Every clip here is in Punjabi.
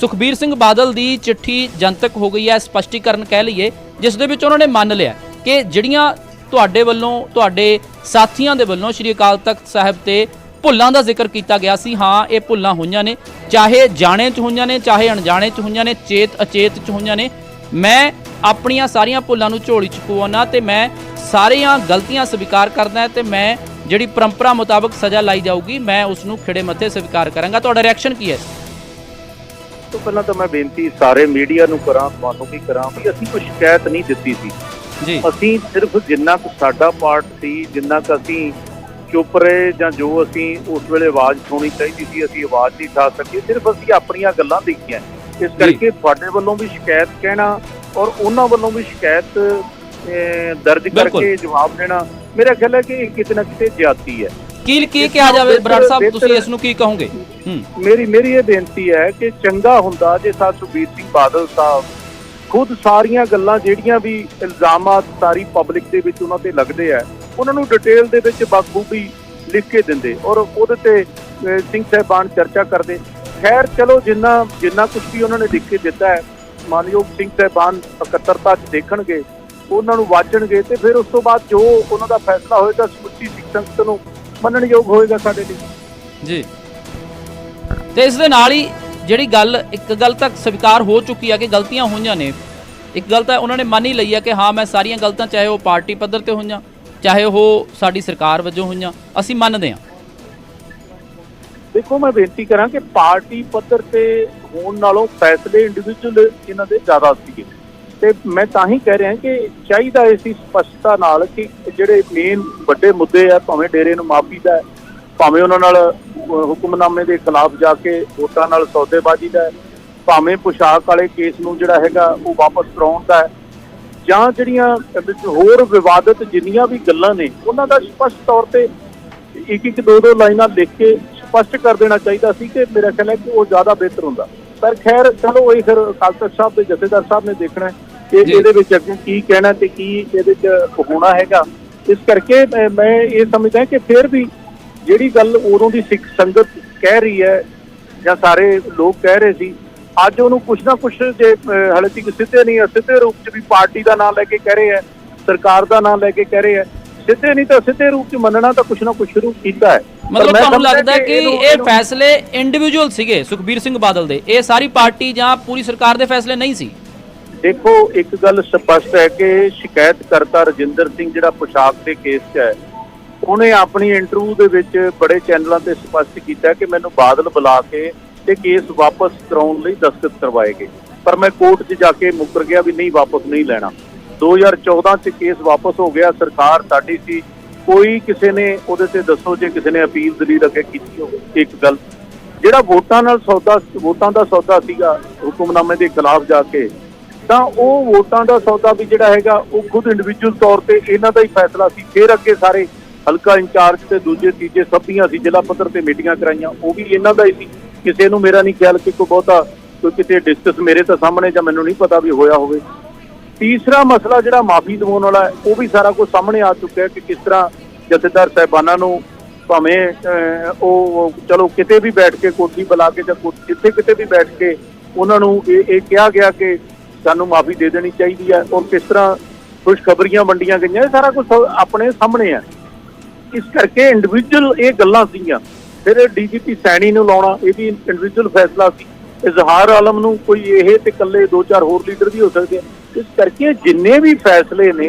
ਸੁਖਬੀਰ ਸਿੰਘ ਬਾਦਲ ਦੀ ਚਿੱਠੀ ਜਨਤਕ ਹੋ ਗਈ ਹੈ, ਸਪਸ਼ਟੀਕਰਨ ਕਹਿ ਲਈਏ, ਜਿਸ ਦੇ ਵਿੱਚ ਉਹਨਾਂ ਨੇ ਮੰਨ ਲਿਆ ਕਿ ਜਿਹੜੀਆਂ ਤੁਹਾਡੇ ਵੱਲੋਂ, ਤੁਹਾਡੇ ਸਾਥੀਆਂ ਦੇ ਵੱਲੋਂ ਸ਼੍ਰੀ ਅਕਾਲ ਤਖਤ ਸਾਹਿਬ ਤੇ ਭੁੱਲਾਂ ਦਾ ਜ਼ਿਕਰ ਕੀਤਾ ਗਿਆ ਸੀ, ਹਾਂ, ਇਹ ਭੁੱਲਾਂ ਹੋਈਆਂ ਨੇ, ਚਾਹੇ ਜਾਣੇ ਚ ਹੋਈਆਂ ਨੇ, ਚਾਹੇ ਅਣਜਾਣੇ ਚ ਹੋਈਆਂ ਨੇ, ਚੇਤ ਅਚੇਤ ਚ ਹੋਈਆਂ ਨੇ, ਮੈਂ ਆਪਣੀਆਂ ਸਾਰੀਆਂ ਭੁੱਲਾਂ ਨੂੰ ਝੋਲੀ ਚ ਪਵਾਉਣਾ ਤੇ ਮੈਂ ਸਾਰੀਆਂ ਗਲਤੀਆਂ ਸਵੀਕਾਰ ਕਰਦਾ ਤੇ ਮੈਂ ਜਿਹੜੀ ਪਰੰਪਰਾ ਮੁਤਾਬਕ ਸਜ਼ਾ ਲਾਈ ਜਾਊਗੀ, ਮੈਂ ਉਸ ਨੂੰ ਖਿੜੇ ਮੱਥੇ ਸਵੀਕਾਰ ਕਰਾਂਗਾ। ਤੁਹਾਡਾ ਰਿਐਕਸ਼ਨ ਕੀ ਹੈ? ਤੋਂ ਪਹਿਲਾਂ ਤਾਂ ਮੈਂ ਬੇਨਤੀ ਸਾਰੇ ਮੀਡੀਆ ਨੂੰ ਕਰਾਂ ਤੁਹਾਨੂੰ ਵੀ ਕਰਾਂ ਵੀ ਅਸੀਂ ਕੋਈ ਸ਼ਿਕਾਇਤ ਨਹੀਂ ਦਿੱਤੀ ਸੀ। ਜੀ। ਅਸੀਂ ਸਿਰਫ ਜਿੰਨਾ ਕੁ ਸਾਡਾ ਪਾਰਟ ਸੀ ਜਿੰਨਾ ਕੁ ਅਸੀਂ ਚੁੱਪ ਰਹੇ ਜਾਂ ਜੋ ਅਸੀਂ ਉਸ ਵੇਲੇ ਆਵਾਜ਼ ਉਠਾਉਣੀ ਚਾਹੀਦੀ ਸੀ ਅਸੀਂ ਆਵਾਜ਼ ਨਹੀਂ ਉਠਾ ਸਕੇ ਸਿਰਫ ਅਸੀਂ ਆਪਣੀਆਂ ਗੱਲਾਂ ਦੇਖੀਆਂ। ਇਸ ਕਰਕੇ ਤੁਹਾਡੇ ਵੱਲੋਂ ਵੀ ਸ਼ਿਕਾਇਤ ਕਹਿਣਾ ਔਰ ਉਹਨਾਂ ਵੱਲੋਂ ਵੀ ਸ਼ਿਕਾਇਤ ਦਰਜ। ਕਰਕੇ ਜਵਾਬ ਦੇਣਾ ਮੇਰਾ ਖਿਆਲ ਹੈ ਕਿ ਇਹ ਕਿਤੇ ਨਾ ਕਿਤੇ ਜ਼ਿਆਦਤੀ ਹੈ। ਕੀ ਕੀ ਕਿਹਾ ਜਾਵੇ ਬਰਾੜ ਸਾਹਿਬ ਤੁਸੀਂ ਇਸ ਨੂੰ ਕੀ ਕਹੋਗੇ? ਮੇਰੀ ਮੇਰੀ ਇਹ ਬੇਨਤੀ ਹੈ ਕਿ ਚੰਗਾ ਹੁੰਦਾ ਜੇ ਸਾਹਿਬ ਸੁਖਬੀਰ ਸਿੰਘ ਬਾਦਲ ਸਾਹਿਬ ਖੁਦ ਸਾਰੀਆਂ ਗੱਲਾਂ ਜਿਹੜੀਆਂ ਵੀ ਇਲਜ਼ਾਮਾਤ ਸਾਰੀ ਪਬਲਿਕ ਦੇ ਵਿੱਚ ਉਹਨਾਂ ਤੇ ਲੱਗਦੇ ਆ ਉਹਨਾਂ ਨੂੰ ਡਿਟੇਲ ਦੇ ਵਿੱਚ ਬਖੂਬੀ ਲਿਖ ਕੇ ਦਿੰਦੇ ਔਰ ਉਹਦੇ ਤੇ ਸਿੰਘ ਸਾਹਿਬਾਨ ਚਰਚਾ ਕਰਦੇ। ਖੈਰ ਚਲੋ ਜਿੰਨਾ ਜਿੰਨਾ ਕੁਝ ਵੀ ਉਹਨਾਂ ਨੇ ਲਿਖ ਕੇ ਦਿੱਤਾ ਹੈ ਮਾਨਯੋਗ ਸਿੰਘ ਸਾਹਿਬਾਨ ਇਕੱਤਰਤਾ 'ਚ ਦੇਖਣਗੇ ਉਹਨਾਂ ਨੂੰ ਵਾਚਣਗੇ ਤੇ ਫਿਰ ਉਸ ਤੋਂ ਬਾਅਦ ਜੋ ਉਹਨਾਂ ਦਾ ਫੈਸਲਾ ਹੋਏਗਾ ਸਮੁੱਚੀ ਸਿੱਖ ਸੰਗਤ ਨੂੰ ਮੰਨਣਯੋਗ ਹੋਏਗਾ ਸਾਡੇ ਲਈ। ਜੀ। ਤੇ ਇਸ ਦੇ ਨਾਲ ਹੀ ਜਿਹੜੀ ਗੱਲ ਇੱਕ ਗੱਲ ਤੱਕ ਸਵੀਕਾਰ ਹੋ ਚੁੱਕੀ ਹੈ ਕਿ ਗਲਤੀਆਂ ਹੋਈਆਂ ਨੇ। ਇੱਕ ਗੱਲ ਤਾਂ ਉਹਨਾਂ ਨੇ ਮੰਨ ਹੀ ਲਈ ਹੈ ਕਿ ਹਾਂ ਮੈਂ ਸਾਰੀਆਂ ਗਲਤੀਆਂ ਚਾਹੇ ਉਹ ਪਾਰਟੀ ਪੱਧਰ ਤੇ ਹੋਈਆਂ ਚਾਹੇ ਉਹ ਸਾਡੀ ਸਰਕਾਰ ਵੱਲੋਂ ਹੋਈਆਂ ਅਸੀਂ ਮੰਨਦੇ ਹਾਂ। ਦੇਖੋ ਮੈਂ ਬੇਨਤੀ ਕਰਾਂ ਕਿ ਪਾਰਟੀ ਪੱਧਰ ਤੇ ਹੋਣ ਨਾਲੋਂ ਫੈਸਲੇ ਇੰਡੀਵਿਜੂਅਲ ਇਹਨਾਂ ਦੇ ਜ਼ਿਆਦਾ ਸੀਗੇ। ਤੇ ਮੈਂ ਤਾਂ ਹੀ ਕਹਿ ਰਿਹਾ ਕਿ ਚਾਹੀਦਾ ਇਸ ਦੀ ਸਪਸ਼ਟਤਾ ਨਾਲ ਕਿ ਜਿਹੜੇ ਮੇਨ ਵੱਡੇ ਮੁੱਦੇ ਆ, ਭਾਵੇਂ ਡੇਰੇ ਨੂੰ ਮਾਫੀ ਦਾ ਭਾਵੇਂ ਉਹਨਾਂ ਨਾਲ ਹੁਕਮਨਾਮੇ ਦੇ ਖਿਲਾਫ ਜਾ ਕੇ ਵੋਟਾਂ ਨਾਲ ਸੌਦੇਬਾਜ਼ੀ ਦਾ ਭਾਵੇਂ ਪੁਸ਼ਾਕ ਵਾਲੇ ਕੇਸ ਨੂੰ ਜਿਹੜਾ ਹੈਗਾ ਉਹ ਵਾਪਸ ਕਰਾਉਣ ਦਾ ਜਾਂ ਜਿਹੜੀਆਂ ਵਿੱਚ ਹੋਰ ਵਿਵਾਦਤ ਜਿੰਨੀਆਂ ਵੀ ਗੱਲਾਂ ਨੇ, ਉਹਨਾਂ ਦਾ ਸਪਸ਼ਟ ਤੌਰ ਤੇ ਇੱਕ ਇੱਕ ਦੋ ਦੋ ਲਾਈਨਾਂ ਲਿਖ ਕੇ ਸਪਸ਼ਟ ਕਰ ਦੇਣਾ ਚਾਹੀਦਾ ਸੀ ਕਿ ਮੇਰਾ ਖਿਆਲ ਹੈ ਕਿ ਉਹ ਜ਼ਿਆਦਾ ਬਿਹਤਰ ਹੁੰਦਾ। ਪਰ ਖੈਰ, ਚਲੋ ਇਹ ਫਿਰ ਅਕਾਲ ਤਖਤ ਸਾਹਿਬ ਦੇ ਜਥੇਦਾਰ ਸਾਹਿਬ ਨੇ ਦੇਖਣਾ ਹੈ। ਜੀ। ਇਹਦੇ ਵਿੱਚ ਅੱਗੇ ਕੀ ਕਹਿਣਾ ਤੇ ਕੀ ਇਹਦੇ ਚ ਹੋਣਾ ਹੈਗਾ? ਇਸ ਕਰਕੇ ਮੈਂ- ਇਹ ਸਮਝਦਾ ਕਿ ਫਿਰ ਵੀ ਜਿਹੜੀ ਗੱਲ ਉਦੋਂ ਦੀ ਸਿੱਖ ਸੰਗਤ ਕਹਿ ਰਹੀ ਹੈ ਜਾਂ ਸਾਰੇ ਲੋਕ ਕਹਿ ਰਹੇ ਸੀ ਅੱਜ ਉਹਨੂੰ ਕੁਛ ਨਾ ਕੁਛ ਜੇ ਹਾਲੇ ਤੱਕ ਸਿੱਧੇ ਨਹੀਂ ਸਿੱਧੇ ਰੂਪ ਚ ਵੀ ਪਾਰਟੀ ਦਾ ਨਾਮ ਲੈ ਕੇ ਕਹਿ ਰਹੇ ਹੈ ਸਰਕਾਰ ਦਾ ਨਾਮ ਲੈ ਕੇ ਕਹਿ ਰਹੇ ਹੈ। ਸਿੱਧੇ ਨਹੀਂ ਤਾਂ ਸਿੱਧੇ ਰੂਪ ਚ ਮੰਨਣਾ ਤਾਂ ਕੁਛ ਨਾ ਕੁਛ ਸ਼ੁਰੂ ਕੀਤਾ ਹੈ। ਮਤਲਬ ਤੁਹਾਨੂੰ ਲੱਗਦਾ ਕਿ ਇਹ ਫੈਸਲੇ ਇੰਡੀਵਿਜੂਅਲ ਸੀਗੇ ਸੁਖਬੀਰ ਸਿੰਘ ਬਾਦਲ ਦੇ। ਇਹ ਸਾਰੀ ਪਾਰਟੀ ਜਾਂ ਪੂਰੀ ਸਰਕਾਰ ਦੇ ਫੈਸਲੇ ਨਹੀਂ ਸੀ? ਦੇਖੋ, ਇੱਕ ਗੱਲ ਸਪਸ਼ਟ ਹੈ ਕਿ ਸ਼ਿਕਾਇਤਕਰਤਾ ਰਜਿੰਦਰ ਸਿੰਘ ਜਿਹੜਾ ਪੁਸ਼ਾਕ ਦੇ ਕੇਸ 'ਚ ਹੈ, ਉਹਨੇ ਆਪਣੀ ਇੰਟਰਵਿਊ ਦੇ ਵਿੱਚ ਬੜੇ ਚੈਨਲਾਂ ਤੇ ਸਪਸ਼ਟ ਕੀਤਾ ਕਿ ਮੈਨੂੰ ਬਾਦਲ ਬੁਲਾ ਕੇ ਤੇ ਕੇਸ ਵਾਪਸ ਕਰਾਉਣ ਲਈ ਦਸਤਖਤ ਕਰਵਾਏ ਗਏ। ਪਰ ਮੈਂ ਕੋਰਟ 'ਚ ਜਾ ਕੇ ਮੁੱਕਰ ਗਿਆ ਵੀ ਨਹੀਂ, ਵਾਪਸ ਨਹੀਂ ਲੈਣਾ। 2014 'ਚ ਕੇਸ ਵਾਪਸ ਹੋ ਗਿਆ, ਸਰਕਾਰ ਸਾਡੀ ਸੀ। ਕੋਈ ਕਿਸੇ ਨੇ ਉਹਦੇ ਤੇ ਦੱਸੋ ਜੇ ਕਿਸੇ ਨੇ ਅਪੀਲ ਦਲੀਲ ਅੱਗੇ ਕੀਤੀ ਹੋਵੇ, ਇੱਕ ਗੱਲ। ਜਿਹੜਾ ਵੋਟਾਂ ਨਾਲ ਸੌਦਾ, ਵੋਟਾਂ ਦਾ ਸੌਦਾ ਸੀਗਾ, ਹੁਕਮਨਾਮੇ ਦੇ ਖਿਲਾਫ ਜਾ ਕੇ ਤਾਂ ਉਹ ਵੋਟਾਂ ਦਾ ਸੌਦਾ ਵੀ ਜਿਹੜਾ ਹੈਗਾ, ਉਹ ਖੁਦ ਇੰਡੀਵਿਜੂਅਲ ਤੌਰ ਤੇ ਇਹਨਾਂ ਦਾ ਹੀ ਫੈਸਲਾ ਸੀ। ਫਿਰ ਅੱਗੇ ਸਾਰੇ ਹਲਕਾ ਇੰਚਾਰਜ ਤੇ ਦੂਜੇ, ਤੀਜੇ ਸਭੀਆਂ ਸੀ, ਜ਼ਿਲ੍ਹਾ ਪੱਧਰ ਤੇ ਮੀਟਿੰਗਾਂ ਕਰਾਈਆਂ, ਉਹ ਵੀ ਇਹਨਾਂ ਦਾ ਹੀ ਸੀ। ਕਿਸੇ ਨੂੰ ਮੇਰਾ ਨਹੀਂ ਖਿਆਲ ਕਿ ਕੋਈ ਬਹੁਤਾ, ਕੋਈ ਕਿਤੇ ਡਿਸਕਸ ਮੇਰੇ ਤਾਂ ਸਾਹਮਣੇ ਜਾਂ ਮੈਨੂੰ ਨਹੀਂ ਪਤਾ ਵੀ ਹੋਇਆ ਹੋਵੇ। ਤੀਸਰਾ ਮਸਲਾ ਜਿਹੜਾ ਮਾਫੀ ਦਿਵਾਉਣ ਵਾਲਾ ਹੈ, ਉਹ ਵੀ ਸਾਰਾ ਕੁਝ ਸਾਹਮਣੇ ਆ ਚੁੱਕਿਆ ਹੈ ਕਿ ਕਿਸ ਤਰ੍ਹਾਂ ਜਥੇਦਾਰ ਸਾਹਿਬਾਨਾਂ ਨੂੰ ਭਾਵੇਂ ਉਹ ਚਲੋ ਕਿਤੇ ਵੀ ਬੈਠ ਕੇ ਕੋਠੀ ਬੁਲਾ ਕੇ ਜਾਂ ਜਿੱਥੇ ਕਿਤੇ ਵੀ ਬੈਠ ਕੇ ਉਹਨਾਂ ਨੂੰ ਇਹ ਇਹ ਕਿਹਾ ਗਿਆ ਕਿ ਸਾਨੂੰ ਮਾਫੀ ਦੇ ਦੇਣੀ ਚਾਹੀਦੀ ਹੈ ਔਰ ਕਿਸ ਤਰ੍ਹਾਂ ਖੁਸ਼ਖਬਰੀਆਂ ਵੰਡੀਆਂ ਗਈਆਂ ਇਹ ਸਾਰਾ ਕੁਝ ਆਪਣੇ ਸਾਹਮਣੇ ਹੈ। ਇਸ ਕਰਕੇ ਇੰਡੀਵਿਜੂਅਲ ਇਹ ਗੱਲਾਂ ਸੀਗੀਆਂ। ਫਿਰ ਡੀਜੀਪੀ ਸੈਣੀ ਨੂੰ ਲਾਉਣਾ ਇਹ ਵੀ ਇੰਡੀਵਿਜੂਅਲ ਫੈਸਲਾ ਸੀ। ਇਜ਼ਹਾਰ ਆਲਮ ਨੂੰ ਕੋਈ ਇਹ ਤੇ ਇਕੱਲੇ ਦੋ ਚਾਰ ਹੋਰ ਲੀਡਰ ਵੀ ਹੋ ਸਕਦੇ ਆ। ਇਸ ਕਰਕੇ ਜਿੰਨੇ ਵੀ ਫੈਸਲੇ ਨੇ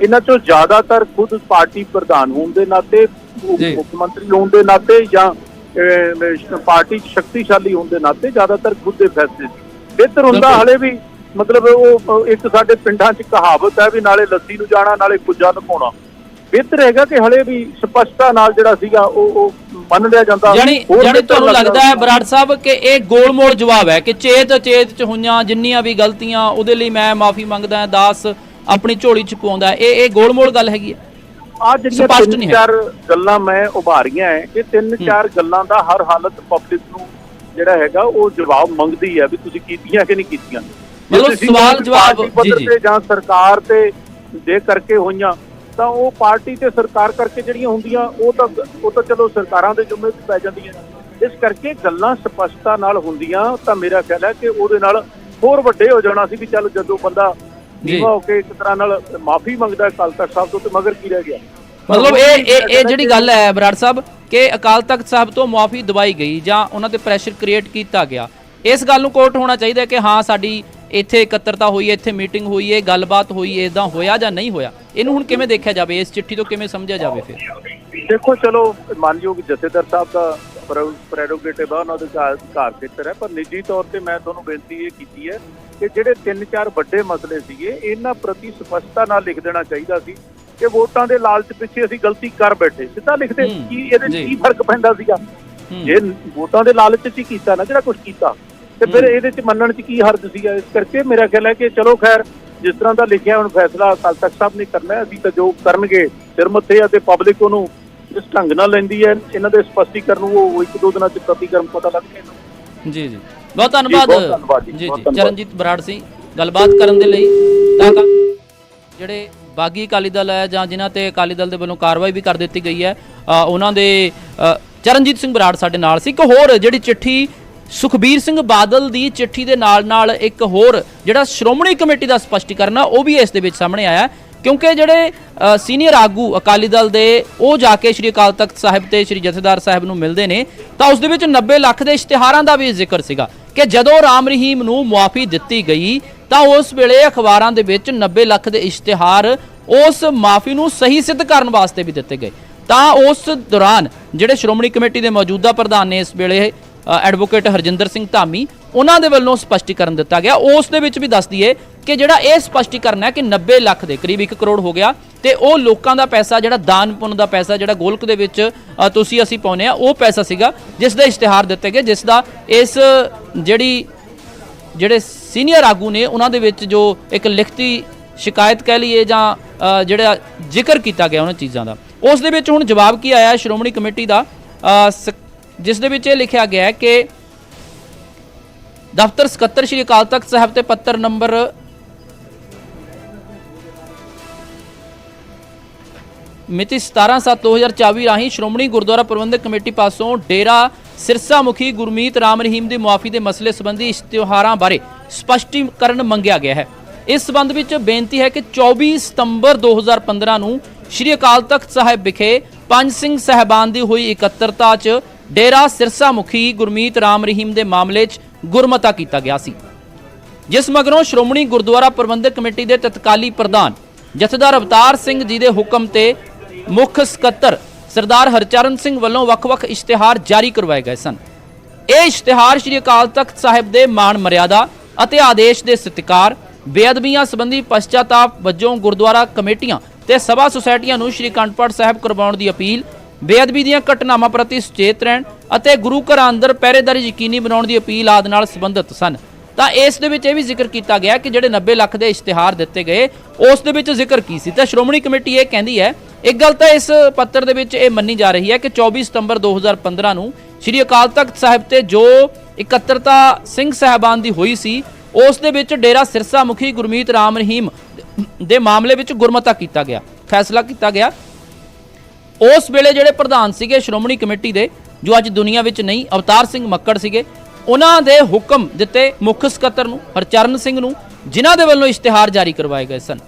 ਇਹਨਾਂ ਚੋਂ ਜ਼ਿਆਦਾਤਰ ਖੁਦ ਪਾਰਟੀ ਪ੍ਰਧਾਨ ਹੋਣ ਦੇ ਨਾਤੇ। ਮੁੱਖ ਮੰਤਰੀ ਹੋਣ ਦੇ ਨਾਤੇ ਜਾਂ ਪਾਰਟੀ ਸ਼ਕਤੀਸ਼ਾਲੀ ਹੋਣ ਦੇ ਨਾਤੇ ਜ਼ਿਆਦਾਤਰ ਖੁਦ ਦੇ ਫੈਸਲੇ ਸੀ। ਬਿਹਤਰ ਹੁੰਦਾ। ਹਲੇ ਵੀ ਮਤਲਬ ਉਹ ਇੱਕ ਸਾਡੇ ਪਿੰਡਾਂ 'ਚ ਕਹਾਵਤ ਹੈ ਵੀ ਨਾਲੇ ਲੱਸੀ ਨੂੰ ਜਾਣਾ ਨਾਲੇ ਕੁੱਜਾ ਲੁਕਾਉਣਾ ਬਿਹਤਰ ਹੈਗਾ ਕਿ ਹਲੇ ਵੀ ਸਪਸ਼ਟਤਾ ਨਾਲ ਜਿਹੜਾ ਸੀਗਾ ਉਹ ਉਹ ਮੰਨ ਲਿਆ ਜਾਂਦਾ ਯਾਨੀ ਯਾਨੀ ਤੁਹਾਨੂੰ ਲੱਗਦਾ ਹੈ। ਬਰਾੜ ਸਾਹਿਬ ਕਿ ਇਹ ਗੋਲਮੋਲ ਜਵਾਬ ਹੈ ਕਿ ਚੇਤ ਚੇਤ ਚ ਹੋਈਆਂ ਜਿੰਨੀਆਂ ਵੀ ਗਲਤੀਆਂ ਉਹਦੇ ਲਈ ਮੈਂ ਮਾਫੀ ਮੰਗਦਾ ਹਾਂ ਦਾਸ ਆਪਣੀ ਝੋਲੀ ਚ ਪਾਉਂਦਾ। ਇਹ ਇਹ ਗੋਲਮੋਲ ਗੱਲ ਹੈਗੀ ਹੈ ਆ ਜਿਹੜੀਆਂ ਤਿੰਨ। ਚਾਰ ਗੱਲਾਂ ਮੈਂ ਉਭਾਰੀਆਂ ਹੈ ਇਹ ਤਿੰਨ ਚਾਰ ਗੱਲਾਂ ਦਾ ਹਰ ਹਾਲਤ ਪਬਲਿਕ ਨੂੰ ਜਿਹੜਾ ਹੈਗਾ ਉਹ ਜਵਾਬ ਮੰਗਦੀ ਹੈ ਵੀ ਤੁਸੀਂ ਕੀਤੀਆਂ ਕਿ ਨਹੀਂ ਕੀਤੀਆਂ ਮਤਲਬ ਸਵਾਲ ਜਵਾਬ- ਜੀ, ਜੀ। ਜਾਂ ਸਰਕਾਰ ਤੇ ਦੇ ਕਰਕੇ ਹੋਈਆਂ ਤਾਂ ਉਹ ਪਾਰਟੀ ਤੇ ਸਰਕਾਰ ਕਰਕੇ ਜਿਹੜੀਆਂ ਹੁੰਦੀਆਂ ਉਹ ਤਾਂ ਉਹ ਤਾਂ ਚਲੋ ਸਰਕਾਰਾਂ ਦੇ ਜ਼ਿੰਮੇ ਵੀ ਪੈ ਜਾਂਦੀਆਂ ਇਸ ਕਰਕੇ ਗੱਲਾਂ ਸਪਸ਼ਟਤਾ ਨਾਲ ਹੁੰਦੀਆਂ ਤਾਂ ਮੇਰਾ ਖਿਆਲ ਹੈ ਕਿ ਉਹਦੇ ਨਾਲ ਹੋਰ ਵੱਡੇ ਹੋ ਜਾਣਾ ਸੀ ਵੀ ਚੱਲ ਜਦੋਂ ਬੰਦਾ। ਨੀਵਾ ਹੋ ਕੇ ਇੱਕ ਤਰ੍ਹਾਂ ਨਾਲ ਮਾਫੀ ਮੰਗਦਾ ਹੈ ਅਕਾਲ ਤਖਤ ਸਾਹਿਬ ਤੋਂ ਤੇ ਮਗਰ ਕੀ ਰਹਿ ਗਿਆ ਮਤਲਬ ਇਹ ਇਹ ਇਹ ਜਿਹੜੀ ਗੱਲ ਹੈ ਬਰਾੜ ਸਾਹਿਬ ਕਿ ਅਕਾਲ ਤਖਤ ਸਾਹਿਬ ਤੋਂ ਮੁਆਫੀ ਦਵਾਈ ਗਈ ਜਾਂ ਉਹਨਾਂ ਤੇ ਪ੍ਰੈਸ਼ਰ ਕ੍ਰੀਏਟ ਕੀਤਾ ਗਿਆ ਇਸ ਗੱਲ ਨੂੰ ਕੋਰਟ ਹੋਣਾ ਚਾਹੀਦਾ ਕਿ ਹਾਂ ਸਾਡੀ ਇੱਥੇ ਇਕੱਤਰਤਾ ਹੋਈ ਹੈ ਇੱਥੇ ਮੀਟਿੰਗ ਹੋਈ ਹੈ ਗੱਲਬਾਤ ਹੋਈ ਹੈ ਇਦਾਂ ਹੋਇਆ ਜਾਂ ਨਹੀਂ ਹੋਇਆ? ਇਹਨੂੰ ਹੁਣ ਕਿਵੇਂ ਦੇਖਿਆ ਜਾਵੇ? ਇਸ ਚਿੱਠੀ ਤੋਂ ਕਿਵੇਂ ਸਮਝਿਆ ਜਾਵੇ ਫਿਰ? ਦੇਖੋ ਚਲੋ ਮਾਨਯੋਗ ਜਥੇਦਾਰ ਸਾਹਿਬ ਦਾ ਪ੍ਰੈਰੋਗੇਟਿਵ ਆ ਉਹਨਾਂ ਦੇ ਘਰ ਖੇਤਰ ਹੈ ਪਰ ਨਿੱਜੀ ਤੌਰ ਤੇ ਮੈਂ ਤੁਹਾਨੂੰ ਬੇਨਤੀ ਇਹ ਕੀਤੀ ਹੈ ਕਿ ਜਿਹੜੇ ਤਿੰਨ ਚਾਰ ਵੱਡੇ ਮਸਲੇ ਸੀਗੇ ਇਹਨਾਂ ਪ੍ਰਤੀ ਸਪਸ਼ਟਤਾ ਨਾਲ ਲਿਖ ਦੇਣਾ ਚਾਹੀਦਾ ਸੀ ਕਿ ਵੋਟਾਂ ਦੇ ਲਾਲਚ ਪਿੱਛੇ ਅਸੀਂ ਗਲਤੀ ਕਰ ਬੈਠੇ। ਸਿੱਧਾ ਲਿਖਦੇ ਕੀ ਇਹਦੇ। ਕੀ ਫ਼ਰਕ ਪੈਂਦਾ ਸੀਗਾ। ਜੇ ਵੋਟਾਂ ਦੇ ਲਾਲਚ 'ਚ ਹੀ ਕੀਤਾ ਨਾ ਜਿਹੜਾ ਕੁਝ ਕੀਤਾ। ਤੇ ਫਿਰ। ਇਹਦੇ 'ਚ ਮੰਨਣ 'ਚ ਕੀ ਹਰਜ ਸੀਗਾ ਇਸ ਕਰਕੇ ਮੇਰਾ ਖਿਆਲ ਹੈ ਕਿ ਚਲੋ ਖੈਰ ਜਿਸ ਤਰ੍ਹਾਂ ਦਾ ਲਿਖਿਆ ਹੁਣ ਫੈਸਲਾ ਅਕਾਲ ਤਖਤ ਸਾਹਿਬ ਨੇ ਕਰਨਾ ਹੈ ਅਸੀਂ ਤਾਂ ਜੋ ਕਰਨਗੇ ਸਿਰ ਮੱਥੇ ਅਤੇ ਪਬਲਿਕ ਉਹਨੂੰ ਇਸ ਢੰਗ ਨਾਲ ਲੈਂਦੀ ਹੈ ਇਹਨਾਂ ਦੇ ਸਪਸ਼ਟੀਕਰਨ ਨੂੰ ਉਹ ਇੱਕ ਦੋ ਦਿਨਾਂ 'ਚ ਪ੍ਰਤੀਕਰਮ ਪਤਾ ਲੱਗ ਜਾਏਗਾ। ਜੀ ਜੀ। ਬਹੁਤ ਧੰਨਵਾਦ। ਜੀ, ਜੀ। ਚਰਨਜੀਤ ਬਰਾੜ ਸਿੰਘ ਗੱਲਬਾਤ ਕਰਨ ਦੇ ਲਈ। ਤਾਂ ਜਿਹੜੇ ਬਾਗੀ ਅਕਾਲੀ ਦਲ ਹੈ ਜਾਂ ਜਿਨ੍ਹਾਂ ਤੇ ਅਕਾਲੀ ਦਲ ਦੇ ਵੱਲੋਂ ਕਾਰਵਾਈ ਵੀ ਕਰ ਦਿੱਤੀ ਗਈ ਹੈ ਉਹਨਾਂ ਦੇ ਚਰਨਜੀਤ ਸਿੰਘ ਬਰਾੜ ਸਾਡੇ ਨਾਲ ਸੀ। ਇੱਕ ਹੋਰ ਜਿਹੜੀ ਚਿੱਠੀ ਸੁਖਬੀਰ ਸਿੰਘ ਬਾਦਲ ਦੀ ਚਿੱਠੀ ਦੇ ਨਾਲ ਨਾਲ ਇੱਕ ਹੋਰ ਜਿਹੜਾ ਸ਼੍ਰੋਮਣੀ ਕਮੇਟੀ ਦਾ ਸਪਸ਼ਟੀਕਰਨ ਆ, ਉਹ ਵੀ ਇਸ ਦੇ ਵਿੱਚ ਸਾਹਮਣੇ ਆਇਆ ਕਿਉਂਕਿ ਜਿਹੜੇ ਸੀਨੀਅਰ ਆਗੂ ਅਕਾਲੀ ਦਲ ਦੇ, ਉਹ ਜਾ ਕੇ ਸ਼੍ਰੀ ਅਕਾਲ ਤਖਤ ਸਾਹਿਬ ਤੇ ਸ਼੍ਰੀ ਜਥੇਦਾਰ ਸਾਹਿਬ ਨੂੰ ਮਿਲਦੇ ਨੇ, ਤਾਂ ਉਸ ਦੇ ਵਿੱਚ 90 ਲੱਖ ਦੇ ਇਸ਼ਤਿਹਾਰਾਂ ਦਾ ਵੀ ਜ਼ਿਕਰ ਸੀਗਾ ਕਿ ਜਦੋਂ ਰਾਮ ਰਹੀਮ ਨੂੰ ਮੁਆਫੀ ਦਿੱਤੀ ਗਈ, ਤਾਂ ਉਸ ਵੇਲੇ ਅਖਬਾਰਾਂ ਦੇ ਵਿੱਚ 90 ਲੱਖ ਦੇ ਇਸ਼ਤਿਹਾਰ ਉਸ ਮਾਫੀ ਨੂੰ ਸਹੀ ਸਿੱਧ ਕਰਨ ਵਾਸਤੇ ਵੀ ਦਿੱਤੇ ਗਏ। ਤਾਂ ਉਸ ਦੌਰਾਨ ਜਿਹੜੇ ਸ਼੍ਰੋਮਣੀ ਕਮੇਟੀ ਦੇ ਮੌਜੂਦਾ ਪ੍ਰਧਾਨ ਨੇ ਇਸ ਵੇਲੇ ਐਡਵੋਕੇਟ ਹਰਜਿੰਦਰ ਸਿੰਘ ਧਾਮੀ, ਉਹਨਾਂ ਦੇ ਵੱਲੋਂ ਸਪਸ਼ਟੀਕਰਨ ਦਿੱਤਾ ਗਿਆ। ਉਸ ਦੇ ਵਿੱਚ ਵੀ ਦੱਸ ਦਈਏ ਕਿ ਜਿਹੜਾ ਇਹ ਸਪਸ਼ਟੀਕਰਨ ਹੈ ਕਿ 90 ਲੱਖ ਦੇ ਕਰੀਬ 1 ਕਰੋੜ ਹੋ ਗਿਆ ਤੇ ਉਹ ਲੋਕਾਂ ਦਾ ਪੈਸਾ, ਜਿਹੜਾ ਦਾਨ ਪੁੰਨ ਦਾ ਪੈਸਾ, ਜਿਹੜਾ ਗੋਲਕ ਦੇ ਵਿੱਚ ਤੁਸੀਂ ਅਸੀਂ ਪਾਉਨੇ ਆ ਉਹ ਪੈਸਾ ਸੀਗਾ, ਜਿਸ ਦਾ ਇਸ਼ਤਿਹਾਰ ਦਿੱਤੇ ਗਏ, ਜਿਸ ਦਾ ਇਸ, ਜਿਹੜੀ, ਜਿਹੜੇ ਸੀਨੀਅਰ ਆਗੂ ਨੇ, ਉਹਨਾਂ ਦੇ ਵਿੱਚ ਜੋ ਇੱਕ ਲਿਖਤੀ ਸ਼ਿਕਾਇਤ ਕਹਿ ਲਈਏ ਜਾਂ ਜਿਹੜਾ ਜ਼ਿਕਰ ਕੀਤਾ ਗਿਆ ਉਹਨਾਂ ਚੀਜ਼ਾਂ ਦਾ। ਉਸ ਦੇ ਵਿੱਚ ਹੁਣ ਜਵਾਬ ਕੀ ਆਇਆ, ਸ਼੍ਰੋਮਣੀ ਕਮੇਟੀ ਦਾ ਜਿਸ ਦੇ ਵਿੱਚ ਇਹ ਲਿਖਿਆ ਗਿਆ ਹੈ ਕਿ ਦਫ਼ਤਰ ਸਕੱਤਰ ਸ਼੍ਰੀ ਅਕਾਲ ਤਖਤ ਸਾਹਿਬ ਤੇ ਪੱਤਰ ਨੰਬਰ 17/7/2024 ਰਾਹੀਂ ਸ਼੍ਰੋਮਣੀ ਗੁਰਦੁਆਰਾ ਪ੍ਰਬੰਧਕ ਕਮੇਟੀ ਪਾਸੋਂ ਡੇਰਾ ਸਿਰਸਾ ਮੁਖੀ ਗੁਰਮੀਤ ਰਾਮ ਰਹੀਮ ਦੀ ਮੁਆਫੀ ਦੇ ਮਸਲੇ ਸੰਬੰਧੀ ਇਸ਼ਤਿਹਾਰਾਂ ਬਾਰੇ ਸਪਸ਼ਟੀਕਰਨ ਮੰਗਿਆ ਗਿਆ ਹੈ। ਇਸ ਸੰਬੰਧ ਵਿੱਚ ਬੇਨਤੀ ਹੈ ਕਿ 24 ਸਤੰਬਰ 2015 ਨੂੰ ਸ਼੍ਰੀ ਅਕਾਲ ਤਖਤ ਸਾਹਿਬ ਵਿਖੇ ਪੰਜ ਸਿੰਘ ਸਹਿਬਾਨ ਦੀ ਹੋਈ ਇਕੱਤਰਤਾ 'ਚ ਡੇਰਾ ਸਿਰਸਾ ਮੁਖੀ ਗੁਰਮੀਤ ਰਾਮ ਰਹੀਮ ਦੇ ਮਾਮਲੇ 'ਚ ਗੁਰਮਤਾ ਕੀਤਾ ਗਿਆ ਸੀ। ਜਿਸ ਮਗਰੋਂ ਸ਼੍ਰੋਮਣੀ ਗੁਰਦੁਆਰਾ ਪ੍ਰਬੰਧਕ ਕਮੇਟੀ ਦੇ ਤਤਕਾਲੀ ਪ੍ਰਧਾਨ ਜਥੇਦਾਰ ਅਵਤਾਰ ਸਿੰਘ ਜੀ ਦੇ ਹੁਕਮ ਤੇ ਮੁੱਖ ਸਕੱਤਰ ਸਰਦਾਰ ਹਰਚਰਨ ਸਿੰਘ ਵੱਲੋਂ ਵੱਖ-ਵੱਖ ਇਸ਼ਤਿਹਾਰ ਜਾਰੀ ਕਰਵਾਏ ਗਏ ਸਨ। ਇਹ ਇਸ਼ਤਿਹਾਰ ਸ਼੍ਰੀ ਅਕਾਲ ਤਖਤ ਸਾਹਿਬ ਦੇ ਮਾਣ ਮਰਿਆਦਾ ਅਤੇ ਆਦੇਸ਼ ਦੇ ਸਤਿਕਾਰ, ਬੇਅਦਬੀਆਂ ਸੰਬੰਧੀ ਪਛਤਾਤਾਪ ਵਜੋਂ ਗੁਰਦੁਆਰਾ ਕਮੇਟੀਆਂ ਤੇ ਸਭਾ ਸੁਸਾਇਟੀਆਂ ਨੂੰ ਸ਼੍ਰੀ ਕੰਟਪਾਟ ਸਾਹਿਬ ਕਰਵਾਉਣ ਦੀ ਅਪੀਲ ਬੇਅਦਬੀ ਦੀਆਂ ਘਟਨਾਵਾਂ ਪ੍ਰਤੀ ਸੁਚੇਤ ਰਹਿਣ ਅਤੇ ਗੁਰੂ ਘਰਾਂ ਅੰਦਰ ਪਹਿਰੇਦਾਰੀ ਯਕੀਨੀ ਬਣਾਉਣ ਦੀ ਅਪੀਲ ਆਦਿ ਨਾਲ ਸੰਬੰਧਿਤ ਸਨ। ਤਾਂ ਇਸ ਦੇ ਵਿੱਚ ਇਹ ਵੀ ਜ਼ਿਕਰ ਕੀਤਾ ਗਿਆ ਕਿ ਜਿਹੜੇ 90 ਲੱਖ ਦੇ ਇਸ਼ਤਿਹਾਰ ਦਿੱਤੇ ਗਏ, ਉਸ ਦੇ ਵਿੱਚ ਜ਼ਿਕਰ ਕੀ ਸੀ? ਤਾਂ ਸ਼੍ਰੋਮਣੀ ਕਮੇਟੀ ਇਹ ਕਹਿੰਦੀ ਹੈ, ਇੱਕ ਗੱਲ ਤਾਂ ਇਸ ਪੱਤਰ ਦੇ ਵਿੱਚ ਇਹ ਮੰਨੀ ਜਾ ਰਹੀ ਹੈ ਕਿ 24 ਸਤੰਬਰ 2015 ਨੂੰ ਸ਼੍ਰੀ ਅਕਾਲ ਤਖਤ ਸਾਹਿਬ ਤੇ ਜੋ ਇਕੱਤਰਤਾ ਸਿੰਘ ਸਾਹਿਬਾਨ ਦੀ ਹੋਈ ਸੀ, ਉਸ ਦੇ ਵਿੱਚ ਡੇਰਾ ਸਿਰਸਾ ਮੁਖੀ ਗੁਰਮੀਤ ਰਾਮ ਰਹੀਮ ਦੇ ਮਾਮਲੇ ਵਿੱਚ ਗੁਰਮਤਾ ਕੀਤਾ ਗਿਆ। ਫੈਸਲਾ ਕੀਤਾ ਗਿਆ ਉਸ ਵੇਲੇ ਜਿਹੜੇ ਪ੍ਰਧਾਨ ਸੀਗੇ ਸ਼੍ਰੋਮਣੀ ਕਮੇਟੀ ਦੇ, ਜੋ ਅੱਜ ਦੁਨੀਆ ਵਿੱਚ ਨਹੀਂ, ਅਵਤਾਰ ਸਿੰਘ ਮੱਕੜ ਸੀਗੇ, ਉਹਨਾਂ ਦੇ ਹੁਕਮ ਦਿੱਤੇ ਮੁੱਖ ਸਕੱਤਰ ਨੂੰ, ਹਰਚਰਨ ਸਿੰਘ ਨੂੰ, ਜਿਨ੍ਹਾਂ ਦੇ ਵੱਲੋਂ ਇਸ਼ਤਿਹਾਰ ਜਾਰੀ ਕਰਵਾਏ ਗਏ ਸਨ।